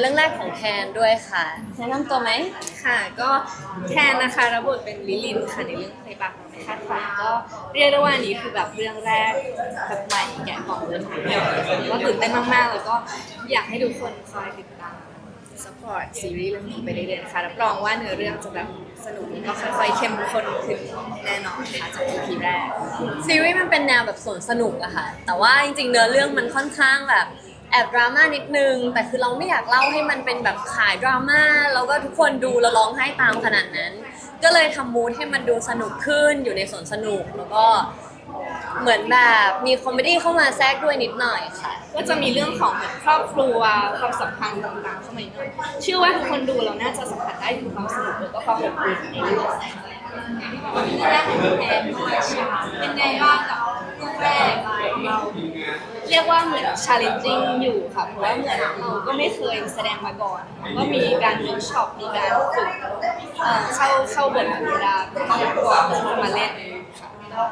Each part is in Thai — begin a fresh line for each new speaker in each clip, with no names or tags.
เรื่องแรกของแทนด้วยค่ะแนะนำตัวไหม
ค่ะ ก็แทนนะคะรับบทเป็นลิลินค่ะในเรื่องเพลย์บักไม่คาดฝันก็เรียกได้ว่าอันนี้คือแบบเรื่องแรกแบบใหม่แกะกล่องเลยของเราก็ตื่นเต้นมากๆแล้วก็อยากให้ทุกคนคอยติดตามสปอร์ตซีรีส์เรื่องนี้ไปเรื่อยๆนะคะรับรองว่าเนื้อเรื่องจะแบบสนุกแล้วก็ค่อยๆเข้มข้นขึ้นแน่นอนค่ะจาก EP แรก
ซีรีส์มันเป็นแนวแบบสวนสนุกอะค่ะแต่ว่าจริงๆเนื้อเรื่องมันค่อนข้างแบบ แอบดราม่านิดนึง แต่คือเราไม่อยากเล่าให้มันเป็นแบบขายดราม่าแล้วก็ทุกคนดูแล้วร้องไห้ตามขนาดนั้น ก็เลยทำมูดให้มันดูสนุกขึ้นอยู่ในสวนสนุกแล้วก็เหมือนแบบมีคอมเมดี้เข้ามาแทรกด้วยนิดหน่อยค่ะ
ก็จะมีเรื่องของเหมือนครอบครัวความสัมพันธ์ต่างๆเข้ามาอีกหน่อยเชื่อว่าทุกคนดูเราน่าจะสัมผัสได้ถึงความสนุกแล้วก็ความอบอุ่นในเรื่องแรกของแทนด้วยใช่เป็นไงบ้างกับ เรื่แรกของเรา เรียกว่าเหมือน challenging อยู่ค่ะ เพราะว่าเหมือนเราก็ไม่เคยแสดงมาก่อนก็มีการเวิร์กช็อปมีการฝึกเอ่อเข้าเข้าบทธรรมดาก่อนที่จะมาเล่นค่ะก็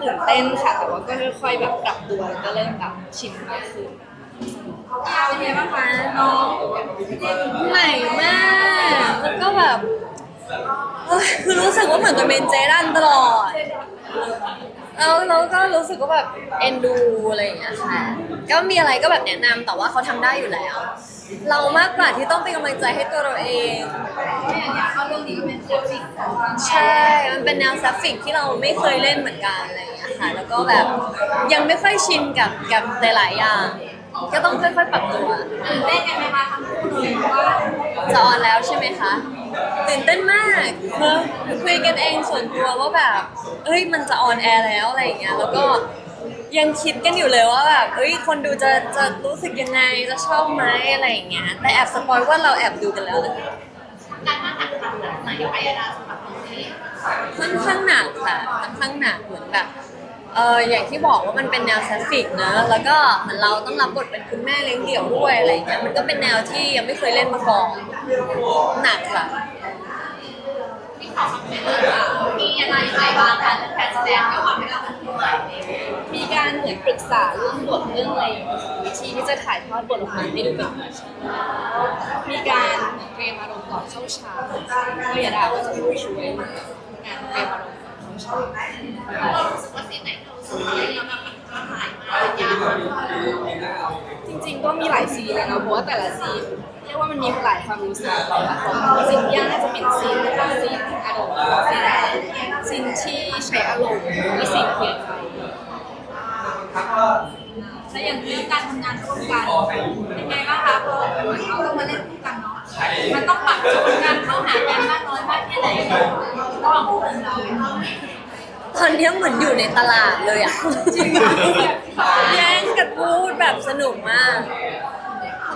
ตื่นเต้นค่ะ แต่ว่าก็ค่อยๆแบบปรับตัวแล้วก็เริ่มแบบชินมากขึ้น เป็นไงบ้างคะน้อง
ใหม่มากแล้วก็แบบเอ้ยคือรู้สึกว่าเหมือนกับเป็นเจดันตลอด แล้วเราก็รู้สึกว่าแบบเอ็นดูอะไรอย่างเงี้ยค่ะ ก็มีอะไรก็แบบแนะนำแต่ว่าเขาทำได้อยู่แล้ว เรามากกว่าที่ต้องเป็นกำลังใจให้ตัวเราเอง
อย่างนี้เข้าเรื่องนี้ก็เป็นเซฟิกของทาง
ใช่ มันเป็นแนวแซฟฟิกที่เราไม่เคยเล่นเหมือนกันอะไรอย่างเงี้ยค่ะ แล้วก็แบบยังไม่ค่อยชินกับกับหลายๆอย่าง ก็ต้องค่อยๆปรับตัว
ตื่นเต้นกันไหมคะทั้งคู่เลยเพราะว่า
จะออนแล้วใช่ไหมคะ ตื่นเต้นมากเออคุยกันเองส่วนตัวว่าแบบ เอ้ยมันจะออนแอร์แล้วอะไรอย่างเงี้ย แล้วก็ยังคิดกันอยู่เลยว่าแบบเอ้ย คนดูจะจะรู้สึกยังไง จะชอบไหมอะไรอย่างเงี้ย แต่แอบสปอยว่าเราแอบดูกันแล้วนะ
การมาตัดทำแบบไหนไปนะสำหรับน้องนี้
ค่อนข้างหนักค่ะค่อนข้างหนักเหมือนแบบเอออย่างที่บอกว่ามันเป็นแนวแซฟิกเนอะแล้วก็เหมือนเราต้องรับบทเป็นคุณแม่เลี้ยงเดี่ยวด้วยอะไรเงี้ยมันก็เป็นแนวที่ยังไม่เคยเล่นมาก่อนหนักค่ะ
ที่ขอะนำค่ะมีอะไรไปบ้างคะเรื่อแสดงกับความให้เรามีการเหมือนปรึกษาเรื่องบทเรื่องอะไรวิธีที่จะถ่ายทอดบทออกมาให้ดูเป็นธรรมชาติมีการเตรียมอารมณ์ก่อนเข้าฉากก็อย่าดาก็จะเป็นผู้ช่วยงานเตรียมอารมณ์ก่อนเข้าฉากรู้สึกว่าซีนไหนเราสุดเลยแล้วแบบมันท้าทายมากจริงๆก็มีหลายซีนเลยเนาะเพราะว่าแต่ละซีน ว่ามันมีหลายความรู้สึกแต่ว่าของซีนที่ยากน่าจะเป็นซีนซีนอารมณ์ซีนซีนที่ใช้อารมณ์และซีนเคลียร์ใจแล้วอย่างเรื่องการทำงานร่วมกันเป็นไงบ้างคะพอเหมือนเราต้องมาเล่นร่วมกันเนาะมันต้องปรับจูนกันเข้าหากันมากน้อยมากแค่ไหนระหว่างคู่เรา
ตอนเนี้เหมือนอยู่ในตลาดเลยอะจริงแย่งกันพูดแบบสนุกมาก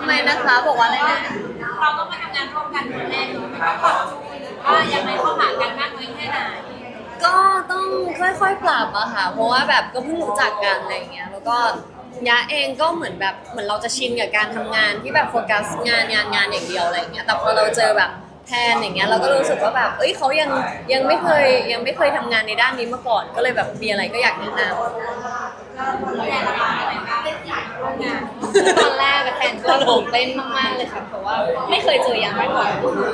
ทำไมนะคะบอกว่าอะไรนะ
เราต้องมาทำงานร่วมกันคนแรกเนาะมันต้องปรับจูนหรือว่ายังไงเข้าหากันมากน้อยแค่ไหน
ก็ต้องค่อยๆปรับอะค่ะ เพราะว่าแบบก็เพิ่งรู้จักกันอะไรอย่างเงี้ย แล้วก็ยะเองก็เหมือนแบบเหมือนเราจะชินกับการทำงานที่แบบโฟกัสงานงานงานอย่างเดียวอะไรอย่างเงี้ย แต่พอเราเจอแบบแทนอย่างเงี้ยเราก็รู้สึกว่าแบบเอ้ยเขายังยังไม่เคยยังไม่เคยทำงานในด้านนี้มาก่อน ก็เลยแบบมีอะไรก็อยากแนะนำ
แล้วแทนละคะอะไรบ้างร่วมงาน ตอนแรกอะแทนก็ตื่นเต้นมากๆเลยค่ะเพราะว่าไม่เคยเจออย่างมาก่อนก็คือ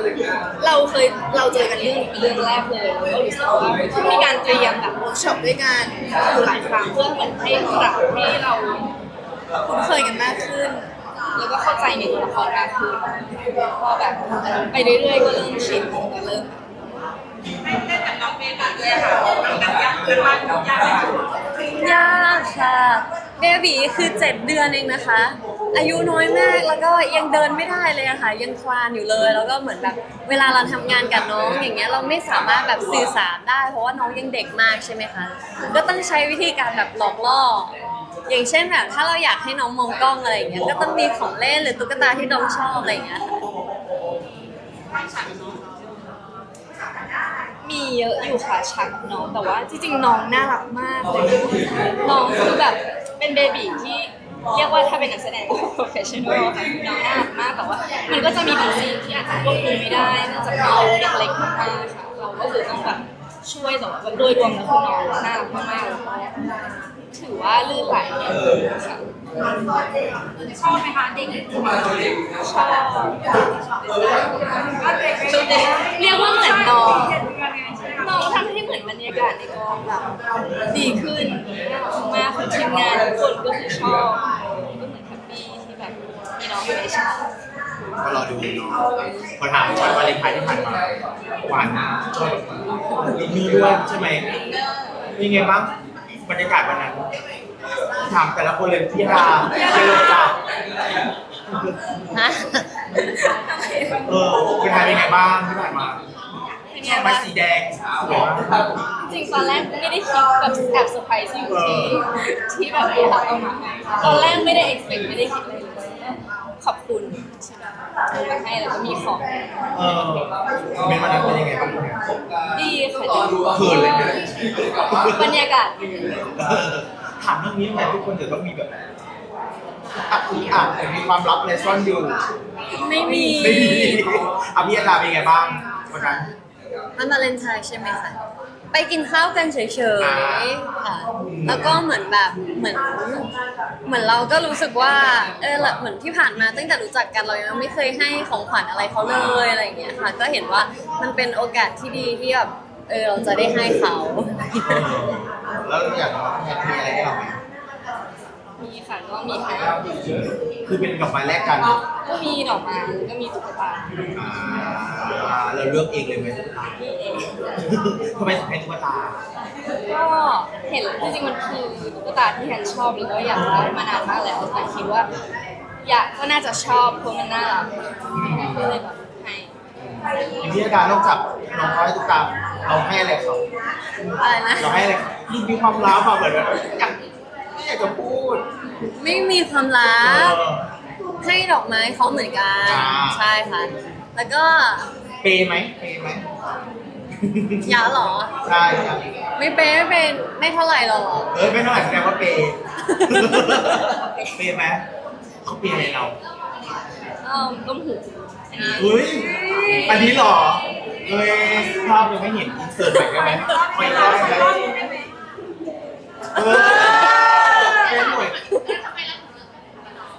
เราเคยเราเจอกันเรื่องเรื่องแรกเลยแล้วก็รู้สึกว่ามีการเตรียมแบบเวิร์กช็อปด้วยกันอยู่หลายครั้งเพื่อเหมือนให้ปรับให้เราคุ้นเคยกันมากขึ้น แล้วก็เข้าใจในตัวละครมากขึ้นพอแบบไปเรื่อยๆก็เริ่มชินก็เริ่ม
ยากค่ะ เบบีคือเจ็ดเดือนเองนะคะ อายุน้อยมากแล้วก็ยังเดินไม่ได้เลยอะค่ะ ยังคลานอยู่เลย แล้วก็เหมือนแบบเวลาเราทำงานกับน้องอย่างเงี้ยเราไม่สามารถแบบสื่อสารได้ เพราะว่าน้องยังเด็กมากใช่ไหมคะ ก็ต้องใช้วิธีการแบบหลอกล่อ อย่างเช่นแบบถ้าเราอยากให้น้องมองกล้องอะไรอย่างเงี้ยก็ต้องมีของเล่นหรือตุ๊กตาที่น้องชอบอะไรอย่างเงี้ยค่ะ
มีเยอะอยู่ค่ะชักน้องแต่ว่าจริงๆน้องน่ารักมากเลยน้องคือแบบ เป็นเบบีที่เรียกว่าถ้าเป็นนักแสดงก็ professional ค่ะน้องน่ารักมากแต่ว่า มันก็จะมีบางซีนที่อาจจะควบคุมไม่ได้เนื่องจากน้องยังเล็กมากๆค่ะเราก็คือต้องแบบช่วยแต่ว่าโดยรวมแล้วคือน้องน่ารักมากๆแล้วก็ถือถือว่าลื่นไหลค่ะ
ชอบไหมคะเด็ก
ชอบเรียกว่าเหมือนน้องน้อง ทำให้เหมือนบรรยากาศในกองแบบดีขึ้นมากคือทีมงานทุกคนก็คือชอบก็เหมือนแฮปปี้ที่แบบมีน้องอยู่ในฉาก
ก็รอดูเนาะพอถามวันวาเลนไทน์ที่ผ่านมาหวานชอบมีด้วยใช่ไหมมีไงบ้างบรรยากาศวันนั้นถามแต่ละคนเลยพี่ดาพี่ดา
ฮะ
เออเป็นไงเป็นไงบ้างที่ผ่านมา
เป็นไง
ไม้
บ้าง
สีแดงสวยมาก
จริงๆตอนแรกไม่ได้คิดแบบแอบเซอร์ไพรส์อยู่ที่ที่แบบพี่ทักเอามาให้ตอนแรกไม่ได้ expect ไม่ได้คิดเลยขอบคุณที่แบบเอามาให้แล้วก็มีของ
เออเป็นวันนั้นเป็นยังไงบ้าง
ดีค่ะดี
เขินเลยนะ
บรรยากาศดี
เออถามเรื่องนี้ทำไมทุกคนถึงต้องมีแบบอะอีอะแต่มีความลับอะไรซ่อนอยู่
ไม่มี
ไม่มีอะพี่ดาเป็นยังไงบ้างวันนั้น
มันวาเลนไทน์ใช่ไหมคะไปกินข้าวกันเฉยๆค่ะ แล้วก็เหมือนแบบเหมือน เหมือนเราก็รู้สึกว่า เออเหมือนที่ผ่านมาตั้งแต่รู้จักกันเรายังไม่เคยให้ของขวัญอะไรเขาเลยอะไรอย่างเงี้ยค่ะ ก็เห็นว่ามันเป็นโอกาสที่ดีที่แบบเออเราจะได้ให้เขา
แล้วอยากอยากมีอะไรให้เราไหม
มีค่ะก็มีให้
คือเป็นดอกไม้แรกกัน
ก็มีดอกไม้แล้วก็มีตุ๊กตา
อ่าเราเลือกเองเลยไหมตุ๊กตา
พี่เอง
ทำไมถึงให้ตุ๊กตา
ก็เห็นจริงๆมันคือตุ๊กตาที่แทนชอบแล้วก็อยากได้มานานมากแล้วแต่คิดว่า อยากก็น่าจะชอบเพราะมันน่ารักก็เลยแบบให้
พี่ดานอกจากน้องเขาให้ตุ๊กตาเราให้อะไรเขา
อะไรนะ
เราให้อะไรเขามีความลับอะเหมือนแบบอยาก ไม่อยากจะพูด
ไม่มีความลั
เอบอ
ให้ดอกไม้เขาเหมือนกัน
อ่า
ใช่ค่ะ แล้วก็
เปย์ไหมเปย์ไหม
ยาเหรอ
ใช่ครับ
ไม่เป็นไม่เป็นไม่เท่าไหร่หรอก
เอ้ยไม่เท่าไหร่แสดงว่าเปย์ เปย์ไหมเขาเปย์อะไรเรา
เอ้าต้มหูอันนี้
อุ้ยอันนี้เหรอเอ้ยภาพยังไม่เห็นอินเสิร์ตหน่อยได้ไหมไม่ได้ไหมเออ เป็นหน่วย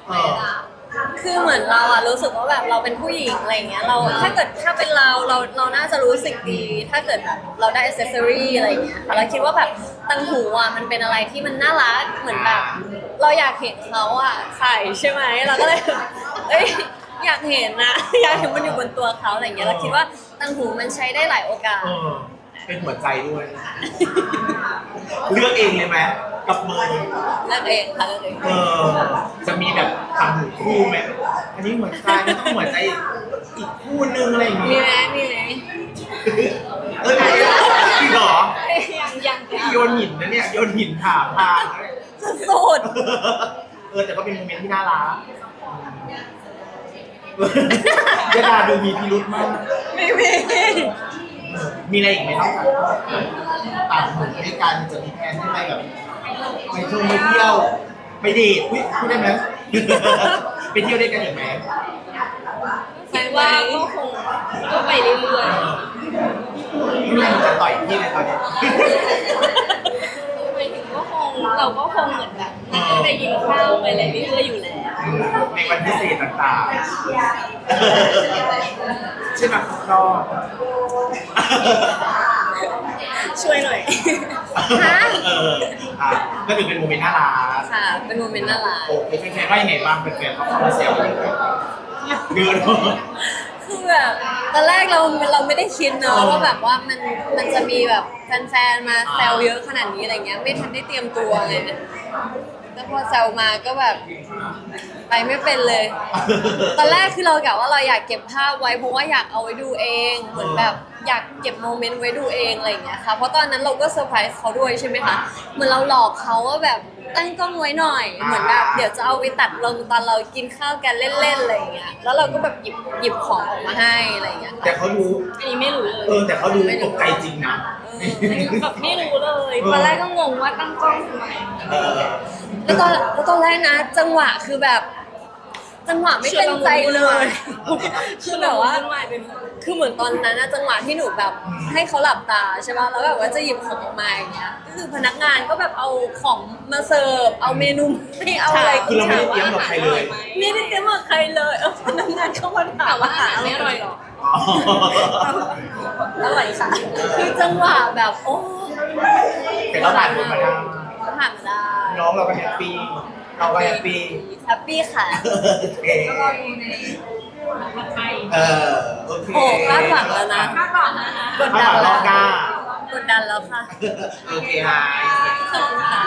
เออ
คือเหมือนเราอะรู้สึกว่าแบบเราเป็นผู้หญิงอะไรเงี้ยเราถ้าเกิดถ้าเป็นเราเราเราน่าจะรู้สึกดี ถ้าเกิดแบบเราได้อ c เซสซอรี่อะไรเงี้ยค่ะเราคิดว่าแบบตังหูอะมันเป็นอะไรที่มันน่ารักเหมือนแบบ เราอยากเห็นเขาอะใส่ใช่ไหมเราก็เลยเอ้ยอยากเห็นนะอยากเห็นมันอยู่บนตัวเขาอะไรเงี้ยเราคิดว่าตังหูมันใช้ได้หลายโอกาส
เออเป็นหัวใจด้วย เลือกเองเลยไหม กับมือ
เลือกเองค่ะเลือกเอง
เออจะมีแบบทำหูคู่ไหมอันนี้หัวใจมันต้องหัวใจอีกคู่นึงอะไรอย่าง
มี
งี้
ไหมมีไหม
เออจริงเหรอ
ยังยัง
โยนหินนะเนี่ยโยนหินถามทางนะเนี่ย
สุด
เออแต่ก็เป็นโมเมนต์ที่น่ารักยดาดูมีพิรุธมาก
ๆไม่มี
มีอะไรอีกไหมนอกจากต่างหูด้วยกันจะมีแผนที่ไปแบบ ไปเที่ยวไปเที่ยวไปเดทอุ๊ยพูดได้ไหม ไปเที่ยวด้วยกันอีกไหม
คิดว่าก็คงก็ไปเรื่อย
พี่แม่จะต่อยพี่เลยตอนเนี้ย
ๆหมายถึงก็คงเราก็คงเหมือนแบบไปกินข้าวไปอะไรเรื่อยๆอยู่แล้ว
ในวันพิเศษต่างๆใช่ไหมครับรอบ
ช่วยหน่อย ฮะ
เอออะก็ถือเป็นโมเมนต์น่ารัก
ค่ะ เป็นโมเมนต์น่ารัก
โอ้เป็นแฟนๆว่ายังไงบ้างเป็นแฟนเขาเข้ามาแซวกันเลยเดือน
คือแบบตอนแรกเราเราไม่ได้คิดเนอะว่าแบบว่ามันมันจะมีแบบแฟนๆมาแซวเยอะขนาดนี้อะไรเงี้ย ไม่ทันได้เตรียมตัวไง แล้วพอแซวมาก็แบบ ไปไม่เป็นเลย ตอนแรกคือเรากะว่าเราอยากเก็บภาพไว้เพราะว่าอยากเอาไว้ดูเอง เหมือนแบบอยากเก็บโมเมนต์ไว้ดูเองอะไรอย่างเงี้ยค่ะ เพราะตอนนั้นเราก็เซอร์ไพรส์เขาด้วยใช่ไหมคะ เหมือนเราหลอกเขาว่าแบบตั้งกล้องไว้หน่อย เหมือนแบบเดี๋ยวจะเอาไปตัดลงตอนเรากินข้าวกันเล่นๆอะไรอย่างเงี้ย แล้วเราก็แบบหยิบหยิบของออกมาให้อะไรอย่างเงี้ย
แต่เขาดู
อันนี้ไม่รู้เลย
เออแต่เขาดูตกใจจริงนะ
แบบไม่รู้เลย ตอนแรกก็งงว่าตั้งกล้องทำไม
เออ
แล้วตอนแล้วตอนแรกนะ จังหวะคือแบบ จังหวะไม่เป็นใจเลย คือแบบว่า
วุ่นวายไปหมด
คือเหมือนตอนนั้นนะจังหวะที่หนูแบบให้เขาหลับตาใช่ป่ะแล้วแบบว่าจะหยิบของออกมาอย่างเงี้ยก็คือพนักงานก็แบบเอาของมาเสิร์ฟเอาเมนูให้เอาอะไร
คือเราไม่ได้เตรียมกับใครเลย
ไม่ได้เตรียมกับใครเลยเออพนักงานเข้ามาถา
แต่
ม
ว่าอาหารไม่อร่อยหรอก
อ๋อ
อร่อยค่ะคือจังหวะแบบโอ้
แต่เราผ่านมันมาได้
ผ่านมาได้
น้องเราก็แฮปปี้เราก็แฮปปี้
แฮปปี้ค่ะ
โอเค
แล้วก็ดูในผัดไทย
เออโอเค
โอ้คาดหวังแล้วนะ
คาดหวังนะ
กด
ถ้า
ดัน
หวังร
แล้
อ
ว
บหน้า
กดดันแล้วค่ะ
โอเคฮาย
ขอบคุณค่ะ